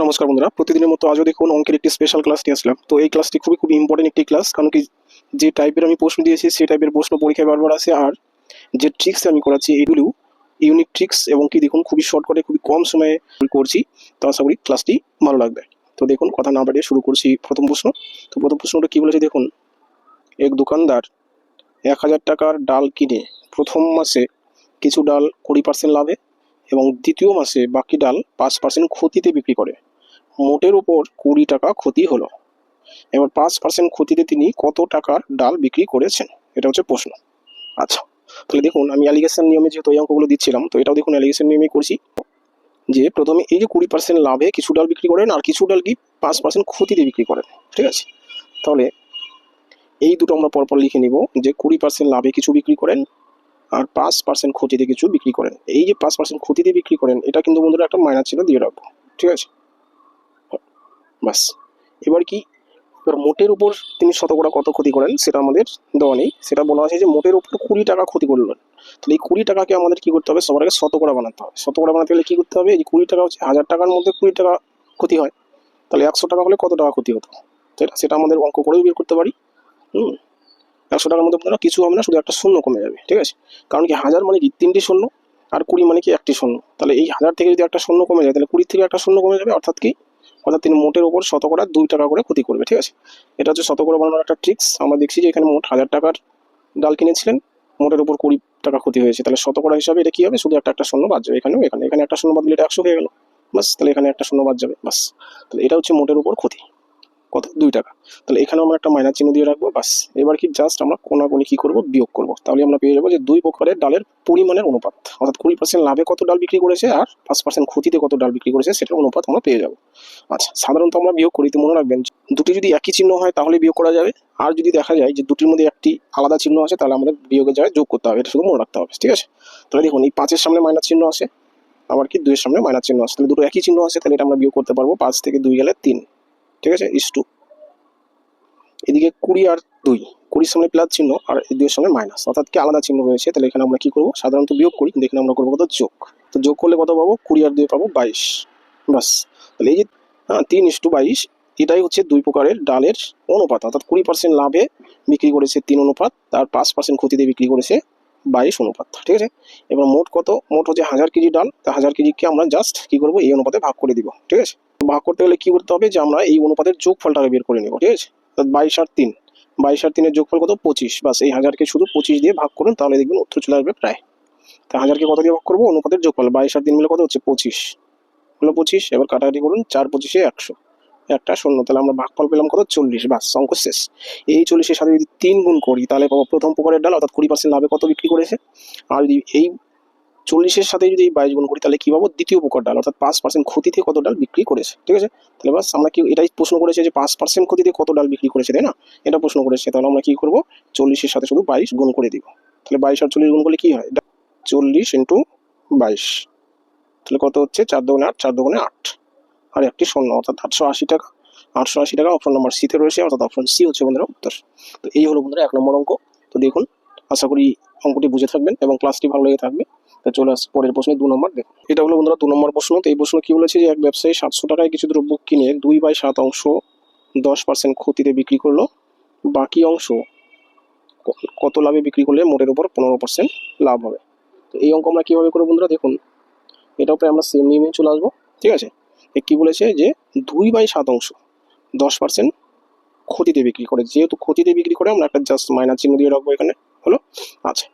নমস্কার বন্ধুরা। প্রতিদিনের মতো আজও দেখুন অঙ্কের একটি স্পেশাল ক্লাস নিয়ে আসলাম। তো এই ক্লাসটি খুবই খুব ইম্পর্টেন্ট একটি ক্লাস কারণ কি যে টাইপের আমি প্রশ্ন দিয়েছি সেই টাইপের প্রশ্ন পরীক্ষায় বারবার আসে। আর যে ট্রিক্স আমি করাচ্ছি, এগুলো ইউনিক ট্রিক্স এবং কি দেখুন খুবই শর্টকাটে খুবই কম সময়ে করছি। তো আশা করি ক্লাসটি ভালো লাগবে। তো দেখুন, কথা না বাড়িয়ে শুরু করছি প্রথম প্রশ্ন। তো প্রথম প্রশ্নটা কি বলেছে দেখুন? এক দোকানদার এক হাজার টাকার ডাল কিনে প্রথম মাসে কিছু ডাল কুড়ি পার্সেন্ট লাভে এবং দ্বিতীয় মাসে বাকি ডাল পাঁচ পার্সেন্ট ক্ষতিতে বিক্রি করে। মোটের উপর কুড়ি টাকা ক্ষতি হলো। এবার পাঁচ পার্সেন্ট ক্ষতিতে তিনি কত টাকার ডাল বিক্রি করেছেন? এটা হচ্ছে প্রশ্ন। আচ্ছা তাহলে দেখুন, আমি অ্যালিগেশন নিয়মে যেহেতু এই অঙ্কগুলো দিচ্ছিলাম, তো এটাও দেখুন অ্যালিগেশন নিয়মেই করছি। যে প্রথমে এই যে কুড়ি পার্সেন্ট লাভে কিছু ডাল বিক্রি করেন আর কিছু ডাল কি পাঁচ পার্সেন্ট ক্ষতিতে বিক্রি করেন, ঠিক আছে? তাহলে এই দুটো আমরা পরপর লিখে নিব যে কুড়ি পার্সেন্ট লাভে কিছু বিক্রি করেন আর পাঁচ পার্সেন্ট ক্ষতিতে কিছু বিক্রি করেন। এই যে পাঁচ পার্সেন্ট ক্ষতিতে বিক্রি করেন, এটা কিন্তু বন্ধুরা একটা মাইনাস চিহ্ন দিয়ে রাখব, ঠিক আছে? বাস। এবার কি? এবার মোটের উপর তিনি শতকরা কত ক্ষতি করেন সেটা আমাদের দেওয়া নেই। সেটা বলা আছে যে মোটের উপর কুড়ি টাকা ক্ষতি করলেন। তাহলে এই কুড়ি টাকাকে আমাদের কি করতে হবে? সবার আগে শতকরা বানাতে হবে। শতকরা বানাতে গেলে কি করতে হবে? এই কুড়ি টাকা হচ্ছে, হাজার টাকার মধ্যে কুড়ি টাকা ক্ষতি হয়। তাহলে একশো টাকা হলে কত টাকা ক্ষতি হতো? সেটা সেটা আমাদের অঙ্ক করেও বের করতে পারি। হুম? একশো টাকার মধ্যে আপনারা কিছু হবে না, শুধু একটা শূন্য কমে যাবে, ঠিক আছে? কারণ কি হাজার মানে কি তিনটি শূন্য আর কুড়ি মানে কি একটি শূন্য তাহলে এই হাজার থেকে যদি একটা শূন্য কমে যায়, তাহলে কুড়ি থেকে একটা শূন্য কমে যাবে, অর্থাৎ কি? অর্থাৎ তিনি মোটের ওপর শতকরা দুই টাকা করে ক্ষতি করবে, ঠিক আছে? এটা হচ্ছে শতকরা বানানোর একটা ট্রিক্স আমরা দেখছি যে এখানে মোট হাজার টাকার ডাল কিনেছিলেন, মোটের উপর কুড়ি টাকা ক্ষতি হয়েছে। তাহলে শতকরা হিসাবে এটা কী হবে? শুধু একটা একটা শূন্য বাদ যাবে এখানেও, এখানে এখানে একটা শূন্য বাদ দিলে এটা একশো হয়ে গেল। বাস, তাহলে এখানে একটা শূন্য বাদ যাবে, বাস। তাহলে এটা হচ্ছে মোটের উপর ক্ষতি। কত দুই টাকা। তাহলে এখানেও আমরা একটা মাইনাস চিহ্ন দিয়ে রাখব বাস এবার কি জাস্ট আমরা কোনাগুনি কি করব? বিয়োগ করব। তাহলে আমরা পেয়ে যাব যে দুই প্রকারের ডালের পরিমাণের অনুপাত। অর্থাৎ কুড়ি পার্সেন্ট লাভে কত ডাল বিক্রি করেছে আর পাঁচ পার্সেন্ট ক্ষতিতে কত ডাল বিক্রি করেছে সেটার অনুপাত আমরা পেয়ে যাব। আচ্ছা সাধারণত আমরা বিয়োগ করি তো মনে রাখবেন দুটি যদি একই চিহ্ন হয় তাহলে বিয়োগ করা যাবে। আর যদি দেখা যায় যে দুটির মধ্যে একটি আলাদা চিহ্ন আছে তাহলে আমাদের বিয়োগের জায়গায় যোগ করতে হবে। এটা শুধু মনে রাখতে হবে, ঠিক আছে? তাহলে দেখুন, এই পাঁচের সামনে মাইনাস চিহ্ন আছে, আবার কি দুইয়ের সামনে মাইনাস চিহ্ন আছে। তাহলে দুটো একই চিহ্ন আছে, তাহলে এটা আমরা বিয়োগ করতে পারব পাঁচ থেকে দুই গেলে তিন। ঠিক আছে? ইস টু এদিকে কুড়ি আর দুই। কুড়ির সামনে প্লাস চিহ্ন আর দুইয়ের সামনে মাইনাস অর্থাৎ কি আলাদা চিহ্ন রয়েছে? তাহলে এখানে আমরা কি করব? সাধারণত বিয়োগ করি, কিন্তু এখানে আমরা করব কত? যোগ। তো যোগ করলে কত পাবো? কুড়ি আর দুই পাবো বাইশ। বাস তাহলে এই যে তিন ইস টু বাইশ, এটাই হচ্ছে দুই প্রকারের ডালের অনুপাত। অর্থাৎ কুড়ি পার্সেন্ট লাভে বিক্রি করেছে তিন অনুপাত, তার পাঁচ পার্সেন্ট ক্ষতিতে বিক্রি করেছে বাইশ অনুপাত। ঠিক আছে? এবার মোট কত? মোট হচ্ছে হাজার কেজি ডাল। তা হাজার কেজিকে আমরা জাস্ট কি করব? এই অনুপাতে ভাগ করে দিব। ঠিক আছে? ভাগ করতে গেলে কি করতে হবে যে আমরা এই অনুপাতের যোগফলটাকে বের করে নেব, ঠিক আছে? বাইশ আর তিন। বাইশ আর তিনের যোগফল কত? পঁচিশ। বাস এই হাজারকে শুধু পঁচিশ দিয়ে ভাগ করুন, তাহলে দেখবেন উত্তর চলে আসবে প্রায়। তা হাজারকে কত দিয়ে ভাগ করব? অনুপাতের যোগফল। বাইশ আর তিন মিলে কত হচ্ছে? পঁচিশ। হলো পঁচিশ, এবার কাটাকাটি করুন, চার পঁচিশে একশো। একটা শূন্য, তাহলে আমরা ভাগফল পেলাম কত? চল্লিশ। বাস, অঙ্ক শেষ। এই চল্লিশের সাথে যদি তিন গুণ করি, তাহলে পাবো প্রথম প্রকারের ডাল, অর্থাৎ কুড়ি পার্সেন্ট লাভে কত বিক্রি করেছে? আর যদি এই চল্লিশের সাথে যদি বাইশ গুণ করি, তাহলে কি পাবো? দ্বিতীয় প্রকার ডাল, অর্থাৎ পাঁচ পার্সেন্ট ক্ষতিতে কত ডাল বিক্রি করেছে, ঠিক আছে? তাহলে বাস আমরা কি এটাই প্রশ্ন করেছে যে পাঁচ পার্সেন্ট ক্ষতিতে কত ডাল বিক্রি করেছে, তাই না? এটা প্রশ্ন করেছে, তাহলে আমরা কি করব? চল্লিশের সাথে শুধু বাইশ গুণ করে দিব। তাহলে বাইশ আর চল্লিশ গুণ করলে কি হয়? চল্লিশ ইন্টু বাইশ। তাহলে কত হচ্ছে? চার দোকানে আট, চার দোকানে আট। আর একটি শূন্য, অর্থাৎ আটশো আশি টাকা। আটশো আশি টাকা অপশন নম্বর সিতে রয়েছে, অর্থাৎ অপশন সি হচ্ছে বন্ধুরা উত্তর। তো এই হলো বন্ধুরা এক নম্বর অঙ্ক। তো দেখুন, আশা করি অঙ্কটি বুঝে থাকবেন এবং ক্লাসটি ভালো লেগে থাকবে। তো চলে আস, পরের প্রশ্নে দু নম্বর দেখুন। এটা হলো বন্ধুরা দু নম্বর প্রশ্ন। তো এই প্রশ্ন কি বলেছে যে এক ব্যবসায়ী সাতশো টাকায় কিছু দ্রব্য কিনে দুই বাই সাত অংশ দশ পার্সেন্ট ক্ষতিতে বিক্রি করল। বাকি অংশ কত লাভে বিক্রি করলে মোটের উপর পনেরো পার্সেন্ট লাভ হবে? তো এই অঙ্ক আমরা কীভাবে করব বন্ধুরা দেখুন। এটার উপরে আমরা সেম নিয়মে চলে আসব, ঠিক আছে? কি বলেছে যে দুই বাই সাত অংশ দশ পার্সেন্ট ক্ষতিতে বিক্রি করে। যেহেতু ক্ষতিতে বিক্রি করে, আমরা একটা জাস্ট মাইনাস চিহ্ন দিয়ে রাখব এখানে। হলো? আচ্ছা।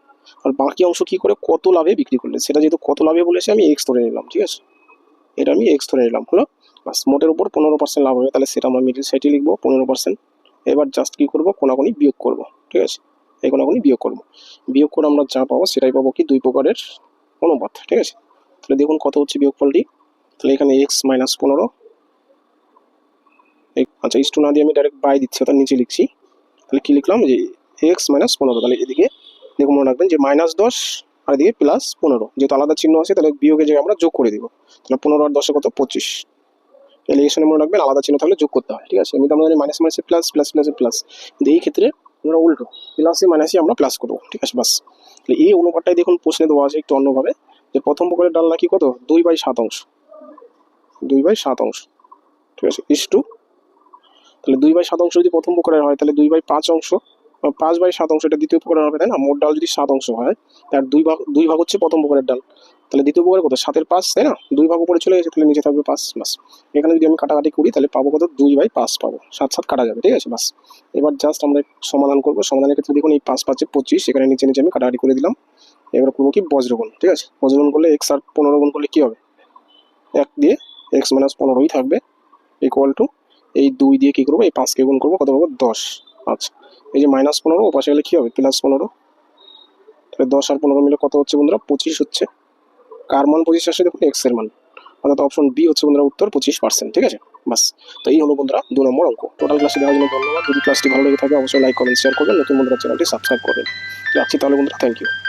আর বাকি অংশ কি করে? কত লাভে বিক্রি করলে সেটা যেহেতু কত লাভে বলেছে আমি এক্স ধরে নিলাম, ঠিক আছে? এটা আমি এক্স ধরে নিলাম, হলো? বাস, মোটের উপর পনেরো পার্সেন্ট লাভ হবে, তাহলে সেটা আমরা মিডিল সাইডে লিখব, পনেরো পার্সেন্ট এবার জাস্ট কী করব? কোনাকুনি বিয়োগ করব, ঠিক আছে? এই কোনাকুনি বিয়োগ করব। বিয়োগ করে আমরা যা পাবো, সেটাই পাবো কি? দুই প্রকারের অনুপাত, ঠিক আছে? তাহলে দেখুন কত হচ্ছে বিয়োগফলটি। তাহলে এখানে এক্স মাইনাস পনেরো। আচ্ছা ইস্টু না দিয়ে আমি ডাইরেক্ট বাই দিচ্ছি, অর্থাৎ নিচে লিখছি। তাহলে কি লিখলাম? যে এক্স মাইনাস পনেরো, তাহলে এদিকে দেখুন মনে রাখবেন যে মাইনাস দশ আর এদিকে প্লাস পনেরো। যেহেতু আলাদা চিহ্ন আছে, তাহলে বিয়োগের জায়গায় আমরা যোগ করে দিব। তাহলে পনেরো আর দশে কত? পঁচিশ। এলিগেশনে মনে রাখবেন আলাদা চিহ্ন থাকলে যোগ করতে হয়, ঠিক আছে? এমনিতে আমরা জানি মাইনাস মাইনাসে প্লাস প্লাস প্লাসে প্লাস কিন্তু এই ক্ষেত্রে আমরা উল্টো প্লাসে মাইনাসে আমরা প্লাস করব, ঠিক আছে? বাস। তাহলে এই অনুপাতটাই দেখুন প্রশ্নে দেওয়া আছে একটু অন্যভাবে। যে প্রথম প্রকারের ডাল নাকি কত? দুই বাই সাত অংশ। দুই বাই সাত অংশ, ঠিক আছে? ইস টু তাহলে দুই বাই সাত অংশ যদি প্রথম প্রকারের হয়, তাহলে দুই বাই পাঁচ অংশ। পাঁচ বাই সাত অংশ, এটা দ্বিতীয় প্রকারের হবে, তাই না? মোট ডাল যদি সাত অংশ হয়, তার দুই ভাগ দুই ভাগ হচ্ছে প্রথম প্রকারের ডাল। তাহলে দ্বিতীয় প্রকারের কত? সাতের পাঁচ, তাই না? দুই ভাগ উপরে চলে গেছে, তাহলে নিচে থাকবে পাঁচ, বাস। এখানে যদি আমি কাটাকাটি করি, তাহলে পাবো কত? দুই বাই পাঁচ পাবো। সাত সাত কাটা যাবে, ঠিক আছে, বাস। এবার জাস্ট আমরা সমাধান করব। সমাধানের ক্ষেত্রে দেখুন, এই পাঁচ, পাঁচে পঁচিশ, এখানে নিচে নিচে আমি কাটাকাটি করে দিলাম। এবার করব কি? বজ্রগুণ, ঠিক আছে? বজ্রগুণ করলে এক্স আর পনেরো গুণ করলে কি হবে? এক দিয়ে এক্স মাইনাস পনেরোই থাকবে ইকুয়াল টু এই দুই দিয়ে কি করব? এই পাঁচকে গুণ করব, কত পাবো? দশ। আচ্ছা। এই যে মাইনাস পনেরো, ও পাশে গেলে কী হবে? প্লাস পনেরো। তাহলে দশ আর পনেরো মিলে কত হচ্ছে বন্ধুরা? পঁচিশ হচ্ছে। কার মান পঁচিশ আসে দেখুন? এক্সের মান। অর্থাৎ অপশন বি হচ্ছে বন্ধুরা উত্তর, পঁচিশ পার্সেন্ট ঠিক আছে? বাস তো এই হলো বন্ধুরা দু নম্বর অঙ্ক। টোটাল ক্লাসটি দেওয়ার জন্য ধন্যবাদ। যদি ক্লাসটি ভালো লেগে থাকে, অবশ্যই লাইক কমেন্ট শেয়ার করবেন। নতুন বন্ধুরা চ্যানেলটি সাবস্ক্রাইব করবেন। রাখছি তাহলে বন্ধুরা থ্যাংক ইউ